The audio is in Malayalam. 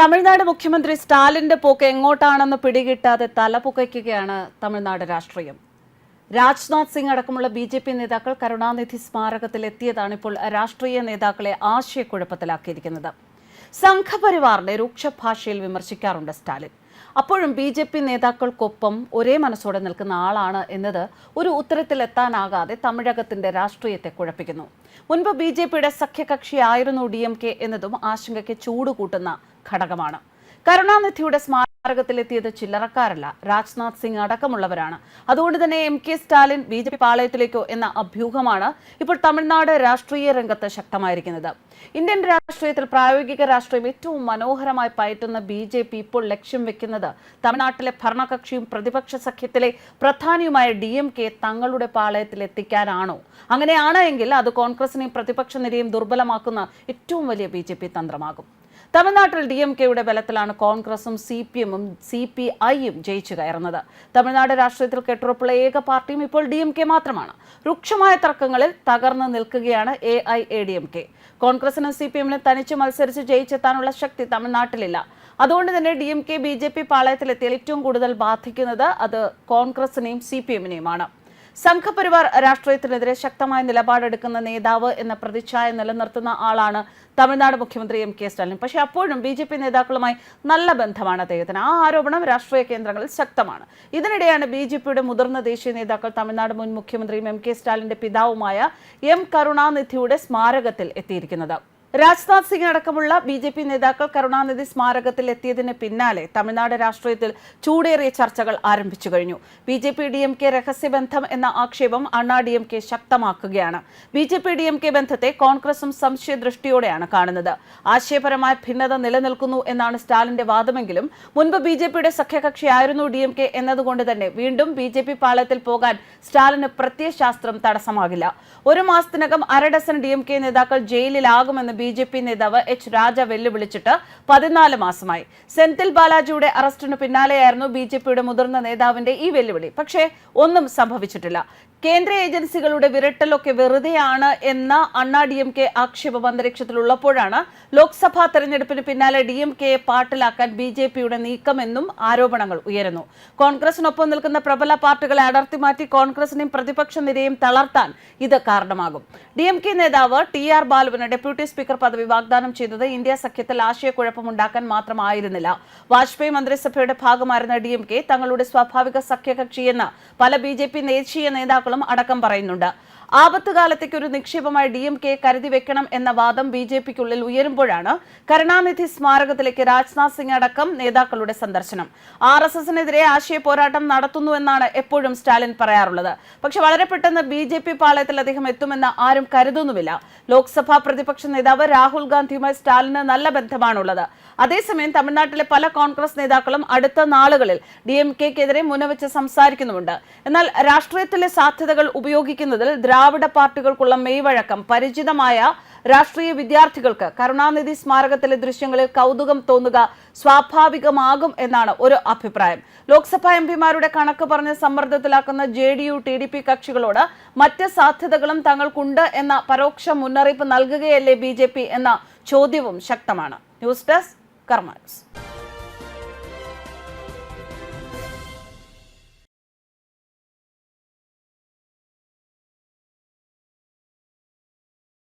തമിഴ്നാട് മുഖ്യമന്ത്രി സ്റ്റാലിന്റെ പോക്ക് എങ്ങോട്ടാണെന്ന് പിടികിട്ടാതെ തലപുകയ്ക്കുകയാണ് തമിഴ്നാട് രാഷ്ട്രീയം. രാജ്നാഥ് സിംഗ് അടക്കമുള്ള ബി ജെ പി നേതാക്കൾ കരുണാനിധി സ്മാരകത്തിൽ എത്തിയതാണ് ഇപ്പോൾ രാഷ്ട്രീയ നേതാക്കളെ ആശയക്കുഴപ്പത്തിലാക്കിയിരിക്കുന്നത്. സംഘപരിവാറിനെ രൂക്ഷ ഭാഷയിൽ വിമർശിക്കാറുണ്ട് സ്റ്റാലിൻ. അപ്പോഴും ബി ജെ പി നേതാക്കൾക്കൊപ്പം ഒരേ മനസ്സോടെ നിൽക്കുന്ന ആളാണ് എന്നത് ഒരു ഉത്തരത്തിലെത്താനാകാതെ തമിഴകത്തിന്റെ രാഷ്ട്രീയത്തെ കുഴപ്പിക്കുന്നു. മുൻപ് ബി ജെ പിയുടെ സഖ്യകക്ഷിയായിരുന്നു ഡി എം കെ എന്നതും ആശങ്കയ്ക്ക് ചൂടുകൂട്ടുന്ന ഘടകമാണ്. കരുണാനിധിയുടെ സ്മാരകത്തിലെത്തിയത് ചില്ലറക്കാരല്ല. രാജ്നാഥ് സിംഗ് അടക്കമുള്ളവരാണ്. അതുകൊണ്ട് തന്നെ M K Stalin B J P പാളയത്തിലേക്കോ എന്ന അഭ്യൂഹമാണ് ഇപ്പോൾ തമിഴ്നാട് രാഷ്ട്രീയ രംഗത്ത് ശക്തമായിരിക്കുന്നത്. ഇന്ത്യൻ രാഷ്ട്രീയത്തിൽ പ്രായോഗിക രാഷ്ട്രീയം ഏറ്റവും മനോഹരമായി പയറ്റുന്ന ബി ജെ പി ഇപ്പോൾ ലക്ഷ്യം വെക്കുന്നത് തമിഴ്നാട്ടിലെ ഭരണകക്ഷിയും പ്രതിപക്ഷ സഖ്യത്തിലെ പ്രധാനിയുമായ ഡി എം കെ തങ്ങളുടെ പാളയത്തിൽ എത്തിക്കാനാണോ? അങ്ങനെയാണ് എങ്കിൽ അത് കോൺഗ്രസിനെയും പ്രതിപക്ഷ നിരയും ദുർബലമാക്കുന്ന ഏറ്റവും വലിയ ബി ജെ പി തന്ത്രമാകും. തമിഴ്നാട്ടിൽ ഡി എം കെയുടെ ബലത്തിലാണ് കോൺഗ്രസും സി പി എമ്മും സി പി ഐയും ജയിച്ചു കയറുന്നത്. തമിഴ്നാട് രാഷ്ട്രീയത്തിൽ കെട്ടുറപ്പുള്ള ഏക പാർട്ടിയും ഇപ്പോൾ ഡി എം കെ മാത്രമാണ്. രൂക്ഷമായ തർക്കങ്ങളിൽ തകർന്നു നിൽക്കുകയാണ് A I A D M K. കോൺഗ്രസിനും സി പി എമ്മിനും തനിച്ച് മത്സരിച്ച് ജയിച്ചെത്താനുള്ള ശക്തി തമിഴ്നാട്ടിലില്ല. അതുകൊണ്ട് തന്നെ D M K B J P പാളയത്തിലെത്തിയാൽ ഏറ്റവും കൂടുതൽ ബാധിക്കുന്നത് അത് കോൺഗ്രസിനെയും സി പി എമ്മിനെയുമാണ് സംഘപരിവാർ രാഷ്ട്രീയത്തിനെതിരെ ശക്തമായ നിലപാടെടുക്കുന്ന നേതാവ് എന്ന പ്രതിച്ഛായ നിലനിർത്തുന്ന ആളാണ് തമിഴ്നാട് മുഖ്യമന്ത്രി എം കെ സ്റ്റാലിൻ. പക്ഷേ അപ്പോഴും ബി ജെ പി നേതാക്കളുമായി നല്ല ബന്ധമാണ് അദ്ദേഹത്തിന്. ആ ആരോപണം രാഷ്ട്രീയ കേന്ദ്രങ്ങളിൽ ശക്തമാണ്. ഇതിനിടെയാണ് ബി ജെ പിയുടെ മുതിർന്ന ദേശീയ നേതാക്കൾ തമിഴ്നാട് മുൻ മുഖ്യമന്ത്രിയും എം കെ സ്റ്റാലിന്റെ പിതാവുമായ എം കരുണാനിധിയുടെ സ്മാരകത്തിൽ എത്തിയിരിക്കുന്നത്. രാജ്നാഥ് സിംഗ് അടക്കമുള്ള ബി ജെ പി നേതാക്കൾ കരുണാനിധി സ്മാരകത്തിൽ എത്തിയതിന് പിന്നാലെ തമിഴ്നാട് രാഷ്ട്രീയത്തിൽ ചൂടേറിയ ചർച്ചകൾ ആരംഭിച്ചു കഴിഞ്ഞു. B J P D M K രഹസ്യബന്ധം എന്ന ആക്ഷേപം Anna D M K ശക്തമാക്കുകയാണ്. B J P D M K ബന്ധത്തെ കോൺഗ്രസും സംശയദൃഷ്ടിയോടെയാണ് കാണുന്നത്. ആശയപരമായ ഭിന്നത നിലനിൽക്കുന്നു എന്നാണ് സ്റ്റാലിന്റെ വാദമെങ്കിലും മുൻപ് ബി ജെ പിയുടെ സഖ്യകക്ഷിയായിരുന്നു ഡി എം കെ എന്നതുകൊണ്ട് തന്നെ വീണ്ടും ബി ജെ പി പാളയത്തിൽ പോകാൻ സ്റ്റാലിന് പ്രത്യയശാസ്ത്രം തടസ്സമാകില്ല. ഒരു മാസത്തിനകം അര ഡസൻ ഡി എം കെ നേതാക്കൾ ജയിലിലാകുമെന്ന് ബി ജെ പി നേതാവ് എച്ച് രാജ വെല്ലുവിളിച്ചിട്ട് പതിനാല് മാസമായി. സെന്തിൽ ബാലാജിയുടെ അറസ്റ്റിനു പിന്നാലെയായിരുന്നു ബി ജെ പിയുടെ മുതിർന്ന നേതാവിന്റെ ഈ വെല്ലുവിളി. പക്ഷേ ഒന്നും സംഭവിച്ചിട്ടില്ല. കേന്ദ്ര ഏജൻസികളുടെ വിരട്ടലൊക്കെ വെറുതെയാണ് എന്ന അണ്ണാ ഡി എം കെ ആക്ഷേപം അന്തരീക്ഷത്തിലുള്ളപ്പോഴാണ് ലോക്സഭാ തെരഞ്ഞെടുപ്പിന് പിന്നാലെ ഡി എം കെയെ പാട്ടിലാക്കാൻ ബി ജെ പിയുടെ നീക്കമെന്നും ആരോപണങ്ങൾ ഉയരുന്നു. കോൺഗ്രസിനൊപ്പം നിൽക്കുന്ന പ്രബല പാർട്ടികളെ അടർത്തി മാറ്റി കോൺഗ്രസിനെയും പ്രതിപക്ഷ നിരയും തളർത്താൻ ഇത് കാരണമാകും. ഡി എം കെ നേതാവ് ടി ആർ ബാലുവിന് ഡെപ്യൂട്ടി സ്പീക്കർ പദവി വാഗ്ദാനം ചെയ്തത് ഇന്ത്യ സഖ്യത്തിൽ ആശയക്കുഴപ്പമുണ്ടാക്കാൻ മാത്രമായിരുന്നില്ല. വാജ്പേയി മന്ത്രിസഭയുടെ ഭാഗമായിരുന്ന ഡി എം കെ തങ്ങളുടെ സ്വാഭാവിക സഖ്യകക്ഷിയെന്ന് പല ബി ജെ പി ദേശീയ നേതാക്കളും അടക്കം പറയുന്നുണ്ട്. ആപത്ത് കാലത്തേക്ക് ഒരു നിക്ഷേപമായി ഡി എം കെ കരുതി വെക്കണം എന്ന വാദം ബി ജെ പിക്കുള്ളിൽ ഉയരുമ്പോഴാണ് കരുണാനിധി സ്മാരകത്തിലേക്ക് രാജ്നാഥ് സിംഗ് അടക്കം നേതാക്കളുടെ സന്ദർശനം. ആർ എസ് എസിനെതിരെ ആശയ പോരാട്ടം നടത്തുന്നു എന്നാണ് എപ്പോഴും സ്റ്റാലിൻ പറയാറുള്ളത്. പക്ഷെ വളരെ പെട്ടെന്ന് ബി ജെ പി പാളയത്തിൽ അദ്ദേഹം എത്തുമെന്ന് ആരും കരുതുന്നുമില്ല. ലോക്സഭാ പ്രതിപക്ഷ നേതാവ് രാഹുൽ ഗാന്ധിയുമായി സ്റ്റാലിന് നല്ല ബന്ധമാണുള്ളത്. അതേസമയം തമിഴ്നാട്ടിലെ പല കോൺഗ്രസ് നേതാക്കളും അടുത്ത നാളുകളിൽ ഡി എം കെക്കെതിരെ മുനവെച്ച് സംസാരിക്കുന്നുമുണ്ട്. എന്നാൽ രാഷ്ട്രീയത്തിലെ സാധ്യതകൾ ഉപയോഗിക്കുന്നതിൽ ദ്രാവിഡ പാർട്ടികൾക്കുള്ള മെയ്വഴക്കം പരിചിതമായ രാഷ്ട്രീയ വിദ്യാർത്ഥികൾക്ക് കരുണാനിധി സ്മാരകത്തിലെ ദൃശ്യങ്ങളിൽ കൗതുകം തോന്നുക സ്വാഭാവികമാകും എന്നാണ് ഒരു അഭിപ്രായം. ലോക്സഭാ എംപിമാരുടെ കണക്ക് പറഞ്ഞ് സമ്മർദ്ദത്തിലാക്കുന്ന J D U T D P കക്ഷികളോട് മറ്റ് സാധ്യതകളും തങ്ങൾക്കുണ്ട് എന്ന പരോക്ഷ മുന്നറിയിപ്പ് നൽകുകയല്ലേ ബി ജെ പി എന്ന ചോദ്യവും ശക്തമാണ്. News desk Karma news.